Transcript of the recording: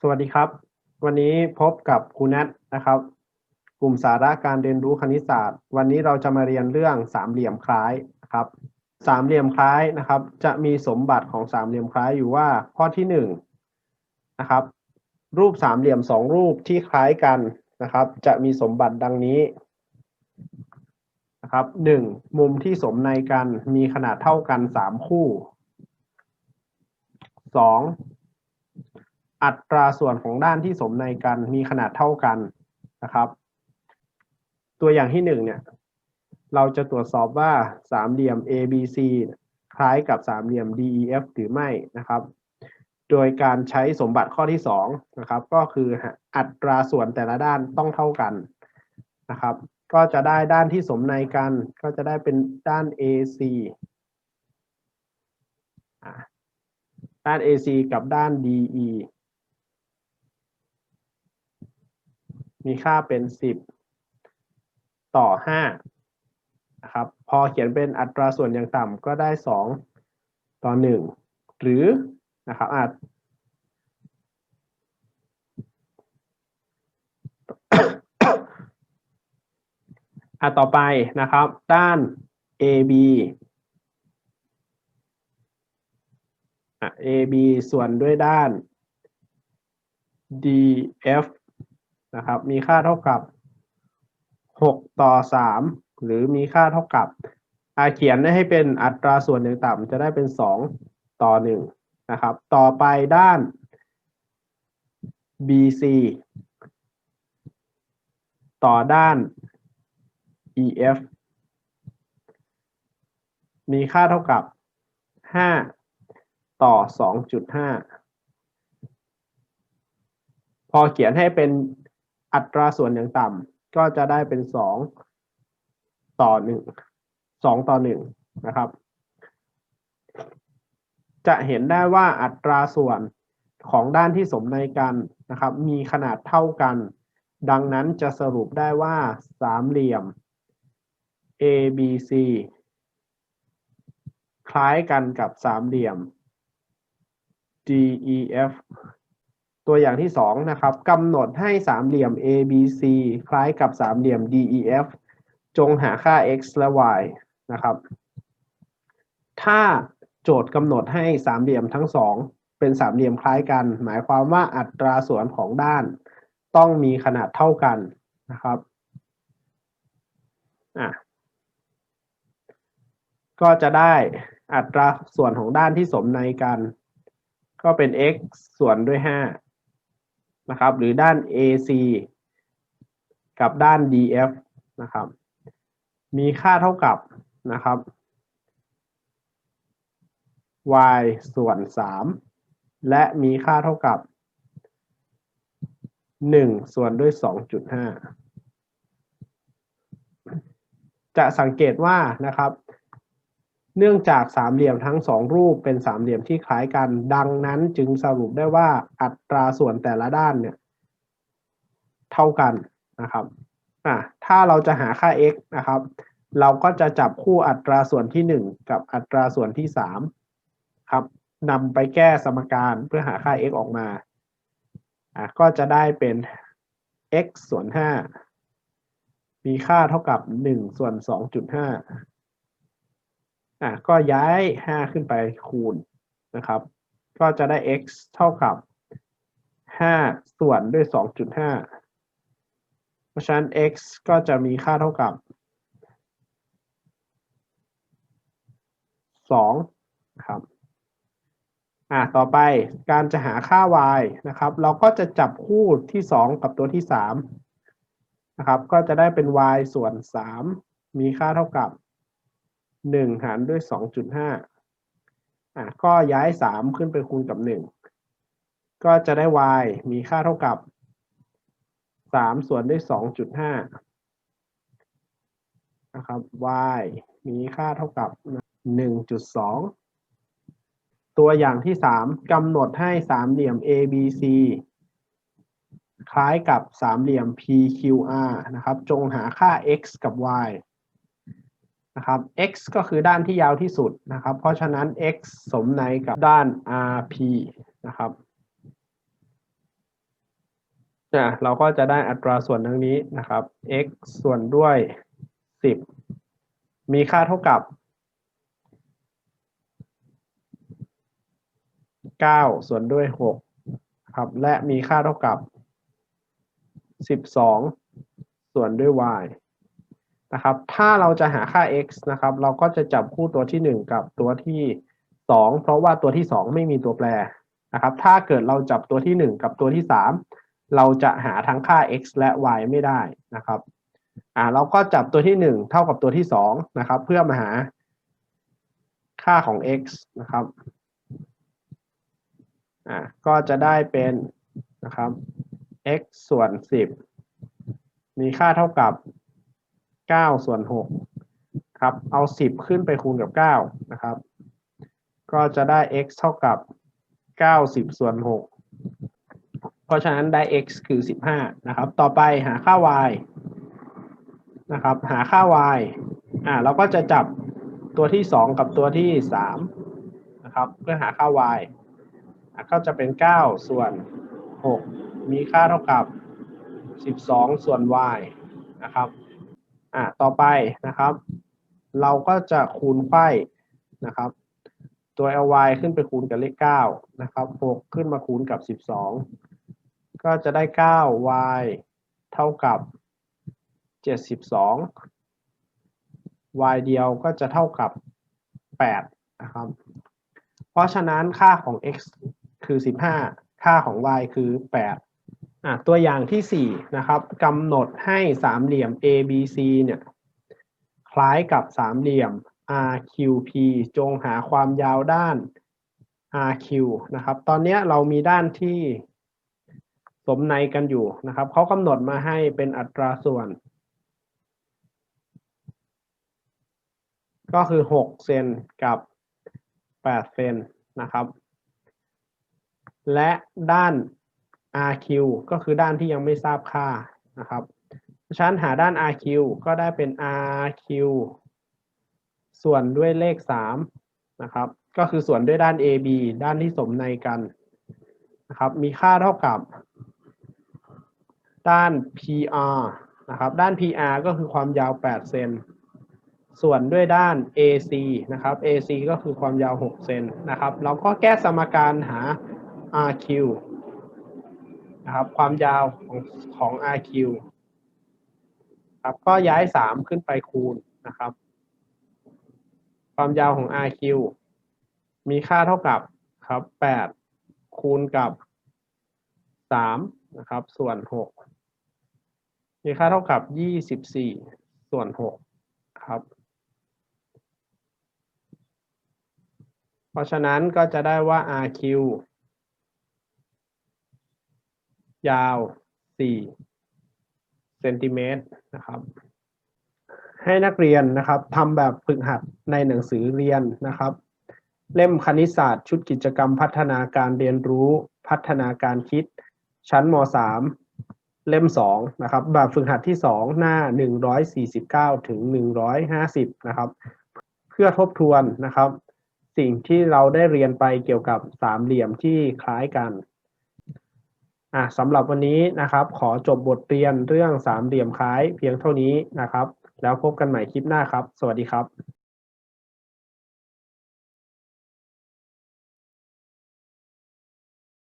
สวัสดีครับ วันนี้พบกับครูแนทนะครับ กลุ่มสาระการเรียนรู้คณิตศาสตร์ วันนี้เราจะมาเรียนเรื่องสามเหลี่ยมคล้ายนะครับสามเหลี่ยมคล้ายนะครับ จะมีสมบัติของสามเหลี่ยมคล้ายอยู่ว่าข้อที่หนึ่งนะครับ รูปสามเหลี่ยมสองรูปที่คล้ายกันนะครับ จะมีสมบัติดังนี้นะครับหนึ่งมุมที่สมในกันมีขนาดเท่ากันสามคู่สอง อัตราส่วนของด้านที่สมในกันมีขนาดเท่ากันนะครับ ตัวอย่างที่หนึ่งเนี่ย เราจะตรวจสอบว่าสามเหลี่ยม ABC คล้ายกับสามเหลี่ยม DEF หรือไม่นะครับ โดยการใช้สมบัติข้อที่สองนะครับ ก็คืออัตราส่วนแต่ละด้านต้องเท่ากันนะครับ ก็จะได้ด้านที่สมในกัน ก็จะได้เป็นด้าน AC ด้าน AC กับด้าน DE มีค่าเป็น 10 ต่อ5นะครับพอเขียนเป็นอัตราส่วนอย่างต่ำก็ได้ 2 ต่อ 1 หรือนะครับอาจอะต่อไปนะครับ ด้าน AB อะ AB ส่วนด้วยด้าน DF นะครับมีค่าเท่ากับ 6 ต่อ 3 หรือมีค่าเท่ากับอาเขียนให้เป็นอัตราส่วนอย่างต่ำจะได้เป็น 2 ต่อ 1 นะครับ ต่อไปด้าน BC ต่อด้าน EF มีค่าเท่ากับ 5 ต่อ 2.5 พอเขียนให้เป็น อัตราส่วนอย่างต่ำก็จะได้เป็น2ต่อ1 2ต่อ1นะครับ จะเห็นได้ว่าอัตราส่วนของด้านที่สมในกันนะครับ มีขนาดเท่ากัน ดังนั้นจะสรุปได้ว่าสามเหลี่ยม ABC คล้ายกันกับสามเหลี่ยม DEF ตัวอย่างที่สองนะครับกำหนดให้สามเหลี่ยม ABC คล้ายกับสามเหลี่ยม DEF จงหาค่า x และ y นะครับ ถ้าโจทย์กำหนดให้สามเหลี่ยมทั้งสองเป็นสามเหลี่ยมคล้ายกัน หมายความว่าอัตราส่วนของด้าน ต้องมีขนาดเท่ากันนะครับอะก็จะได้อัตราส่วนของด้านที่สมในกัน ก็เป็น x ส่วนด้วย 5 นะครับ หรือด้าน AC กับด้าน DF นะครับ มีค่าเท่ากับนะครับ y ส่วน 3 และมีค่าเท่ากับ 1 ส่วนด้วย 2.5 จะสังเกตว่านะครับ เนื่องจากสามเหลี่ยมทั้งสองรูปเป็นสามเหลี่ยมที่คล้ายกัน ดังนั้นจึงสรุปได้ว่าอัตราส่วนแต่ละด้านเนี่ยเท่ากันนะครับอะถ้าเราจะหาค่า x นะครับ เราก็จะจับคู่อัตราส่วนที่ 1 กับอัตราส่วนที่3ครับนำไปแก้สมการเพื่อหาค่า x ออกมาอะก็จะได้เป็น x ส่วน5มีค่าเท่ากับ 1 ส่วน 2.5 อะก็ย้าย 5 ขึ้นไปคูณนะครับ ก็จะได้ x เท่ากับ 5 ส่วนด้วย 2.5 เพราะฉะนั้น x ก็จะมีค่าเท่ากับ 2 ครับอะต่อไปการจะหาค่า y นะครับ เราก็จะจับคู่ที่ 2 กับตัวที่3นะครับ ก็จะได้เป็น y ส่วน 3 มีค่าเท่ากับ 1หารด้วย2.5อะก็ย้าย3ขึ้นไปคูณกับ1ก็จะได้ y มีค่าเท่ากับ3ส่วนด้วย2.5นะครับ y มีค่าเท่ากับ1.2ตัวอย่างที่3กำหนดให้สามเหลี่ยม ABC คล้ายกับสามเหลี่ยม PQR นะครับ จงหาค่า x กับ y นะครับ x ก็คือด้านที่ยาวที่สุดนะครับ เพราะฉะนั้น x สมในกับด้าน RP นะครับอะเราก็จะได้อัตราส่วนดังนี้นะครับ x ส่วนด้วยสิบมีค่าเท่ากับเก้าส่วนด้วยหกครับ และมีค่าเท่ากับสิบสองส่วนด้วย y นะครับ ถ้าเราจะหาค่า x นะครับ เราก็จะจับคู่ตัวที่หนึ่งกับตัวที่สองเพราะว่าตัวที่สองไม่มีตัวแปรนะครับ ถ้าเกิดเราจับตัวที่หนึ่งกับตัวที่สามเราจะหาทั้งค่า x และ y ไม่ได้นะครับอ่าเราก็จับตัวที่หนึ่งเท่ากับตัวที่สองนะครับ เพื่อมาหาค่าของ x นะครับอ่าก็จะได้เป็นนะครับ x ส่วนสิบมีค่าเท่ากับ เก้าส่วนหกครับ เอาสิบขึ้นไปคูณกับเก้านะครับ ก็จะได้ x เท่ากับเก้าสิบส่วนหกเพราะฉะนั้นได้ x คือ15นะครับ ต่อไปหาค่า y นะครับ หาค่า y อ่าเราก็จะจับตัวที่2กับตัวที่3นะครับเพื่อหาค่า y อะก็จะเป็น9ส่วน6มีค่าเท่ากับ12ส่วน y นะครับ อ่าต่อไปนะครับ เราก็จะคูณไขว้นะครับ ตัว ly ขึ้นไปคูณกับเลข9นะครับ6ขึ้นมาคูณกับ 12 ก็จะได้ 9y เท่ากับ 72 y เดียวก็จะเท่ากับ 8 นะครับ เพราะฉะนั้นค่าของ x คือ 15 ค่าของ y คือ 8 ตัวอย่างที่ 4 นะครับกำหนดให้สามเหลี่ยม ABC เนี่ยคล้ายกับสามเหลี่ยม RQP จงหาความยาวด้าน RQ นะครับ ตอนนี้เรามีด้านที่สมในกันอยู่นะครับเขากำหนดมาให้เป็นอัตราส่วน ก็คือ 6 เซนกับ 8 เซนนะครับ และด้าน RQ ก็คือด้านที่ยังไม่ทราบค่านะครับเพราะฉะนั้นหาด้าน RQ ก็ได้เป็น RQ ส่วนด้วยเลข3นะครับก็คือส่วนด้วยด้าน AB ด้านที่สมในกันนะครับมีค่าเท่ากับด้าน PR นะครับด้าน PR ก็คือความยาว 8 เซนส่วนด้วยด้าน AC นะครับ AC ก็คือความยาว 6 เซนนะครับเราก็แก้สมการหา RQ นะครับความยาวของของ RQ ครับก็ย้าย 3 ขึ้นไปคูณนะครับ ความยาวของ RQ มีค่าเท่ากับครับ 8 คูณกับ 3 นะครับ ส่วน 6 มีค่าเท่ากับ 24 ส่วน 6 ครับ เพราะฉะนั้นก็จะได้ว่า RQ ยาว4เซนติเมตรนะครับ ให้นักเรียนนะครับทำแบบฝึกหัดในหนังสือเรียนนะครับ เล่มคณิตศาสตร์ชุดกิจกรรมพัฒนาการเรียนรู้ พัฒนาการคิด ชั้นม .3 เล่ม2นะครับ แบบฝึกหัดที่ 2 หน้า 149 ถึง 150 นะครับ เพื่อทบทวนนะครับ สิ่งที่เราได้เรียนไปเกี่ยวกับสามเหลี่ยมที่คล้ายกัน อะสำหรับวันนี้นะครับ ขอจบบทเรียนเรื่องสามเหลี่ยมคล้ายเพียงเท่านี้นะครับ แล้วพบกันใหม่คลิปหน้าครับ สวัสดีครับ